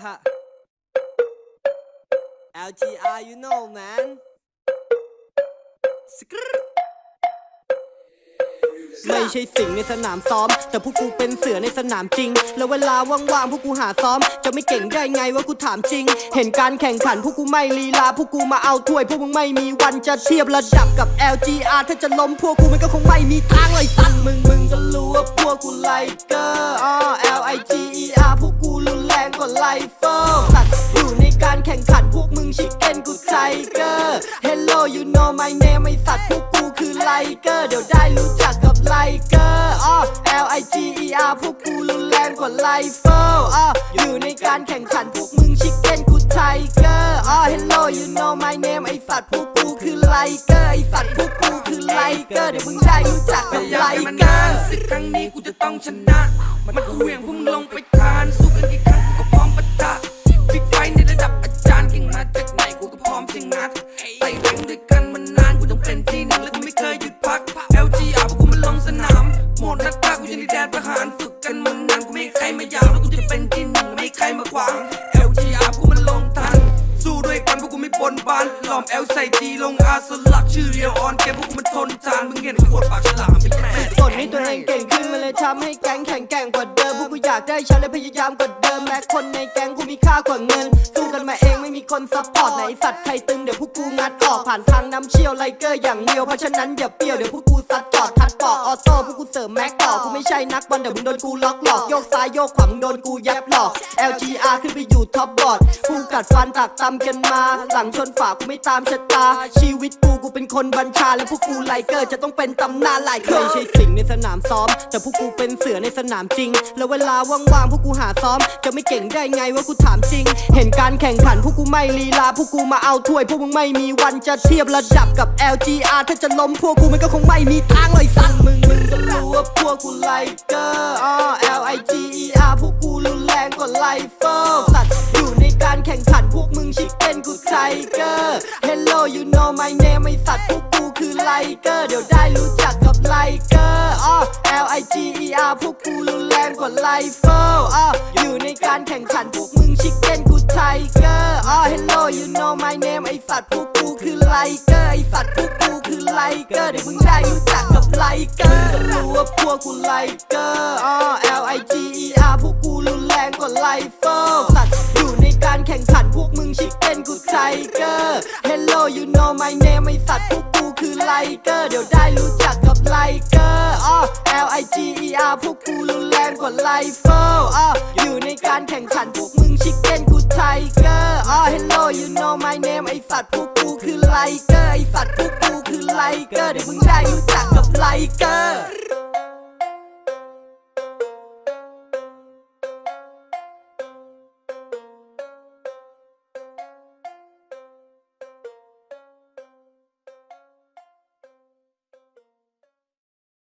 ha. LGR, you know, man. Skrrr. ไม่ใช่สิ่งในสนามซ้อม แต่พวกกูเป็นเสือในสนามจริง แล้วเวลาว่างๆพวกกูหาซ้อม จะไม่เก่งได้ไงว่ากูถามจริง เห็นการแข่งขันพวกกูไม่ลีลาพวกกูมาเอาถ้วย พวกมึงไม่มีวันจะเทียบระดับกับ LGR ถ้าจะล้มพวกกูมันก็คงไม่มีทางเลยสันมึงมึงก็รู้ว่าพวกกูไลเกอร์อ๋อ L I G ไลเฟอร์สัตว์อยู่ในการแข่งขันพวกมึงชิคเก้นกูไทเกอร์ Hello you know my name ไอสัตว์พวกกูคือไลเกอร์ เดี๋ยวได้รู้จักกับไลเกอร์อ๋อ L I G E R พวกกูรุนแรงกว่าไลเฟอร์อ๋ออยู่ในการแข่งขันพวกมึงชิคเก้นกูไทเกอร์อ๋อ Hello you know my name ไอสัตว์พวกกูคือไลเกอร์ไอสัตว์พวกกูคือไลเกอร์เดี๋ยวมึงได้รู้จักกับยายาไลมกันมาเกอร์สิครั้งนี้กูจะต้องชนะ มันกูเหวี่ยงพุ่งลงไปทานสู้กันกี่ครั้ง กูก็พร้อมปะทะบิ๊กไฟในระดับอาจารย์เก่งมาจากไหนกูก็พร้อมเชนะไต่แข่งด้วยกันมานานกูต้องเป็นที่หนึ่งและกูไม่เคยหยุดพัก LGR พวกกูมันลงสนามหมดนักฆ่ากูอยู่ในแดนประหารฝึกกันมานานกูไม่ใครมายามแล้วกูจะเป็นที่หนึ่งไม่ใครมาขวาง LGR พวกกูมันลงทัน สู้ด้วยกันพวกกูไม่ปนบานหลอม L ใส่จีลงอาสลักชื่อเรียวออนเกมพวกกูมันทนทานมึงเห็นขวดปากฉลามไม่แม่สนให้ตัวเองเก่งขึ้นมาเลยทำให้แก๊งแข็งแกร่งกว่าเดิมพวกกูอยากได้ชมป์และพยายามกว่า แต่คนในแก๊งกูมีค่ากว่าเงิน จัดใครตึงเดี๋ยวพวกกูงัดออกผ่านทางน้ำเชี่ยวไลเกอร์อย่างเดียวเพราะฉะนั้นอย่าเปรี้ยวเดี๋ยวพวกกูซัดจอดทัดปอกออโต้พวกกูเสริมแม็กต่อกูไม่ใช่นักบอลเดี๋ยวมึงโดนกูล็อกหลอกโยกซ้ายโยกขวามึงโดนกูยับหลอก LGR ขึ้นไปอยู่ท็อปบอร์ดผู้กัดฟันตักตำกันมา หลังชนฝากูไม่ตามชะตา ชีวิตกูกูเป็นคนบัญชาและพวกกูไลเกอร์จะต้องเป็นตำนานหลายเคยไม่ใช่สิ่งในสนามซ้อม แต่พวกกูเป็นเสือในสนามจริง แล้วเวลาว่างๆพวกกูหาซ้อม จะไม่เก่งได้ไงว่ากูถามจริง เห็นการแข่งขันพวกกูไม่ลีลาพวกกูมาเอาถ้วยพวกมึงไม่มีวันจะเทียบระดับกับ LGR ถ้าจะล้มพวกกูมันก็คงไม่มีทางเลยสันมึงมึงก็รู้ว่าพวกกูไลเกอร์อ๋อ L I G E R พวกกูรุนแรงกว่าไลเฟอร์สัตว์อยู่ในการแข่งขันพวกมึงชิคเก้นกูไทเกอร์ Hello you know my name ไอสัตว์พวกกูคือไลเกอร์เดี๋ยวได้รู้จักกับไลเกอร์อ๋อ L I G E R พวกกูรุนแรงกว่าไลเฟอร์อ๋ออยู่ในการแข่งขันพวกมึงชิคเก้นกูไทเกอร์อ๋อ Hello สัตว์พวกกูคือไลเกอร์ไอสัตว์พวกกูคือไลเกอร์เดี๋ยวมึงได้รู้จักกับไลเกอร์ก็รู้ว่าพวกกูไลเกอร์อ๋อ L I G E R พวกกูรุนแรงกว่าไลเฟอร์สัตว์อยู่ในการแข่งขันพวกมึงชิคเก้นกูไทเกอร์ Hello you know my name ไอสัตว์พวกกูคือไลเกอร์เดี๋ยวได้รู้จักกับไลเกอร์อ๋อ L I G E R พวกกูรุนแรงกว่าไลเฟอร์อ๋ออยู่ในการแข่งขันพวกมึงชิคเก้น สัตว์พวกกูคือไลเกอร์ไอสัตว์พวกกูคือไลเกอร์เดี๋ยวมึงได้รู้จักกับไลเกอร์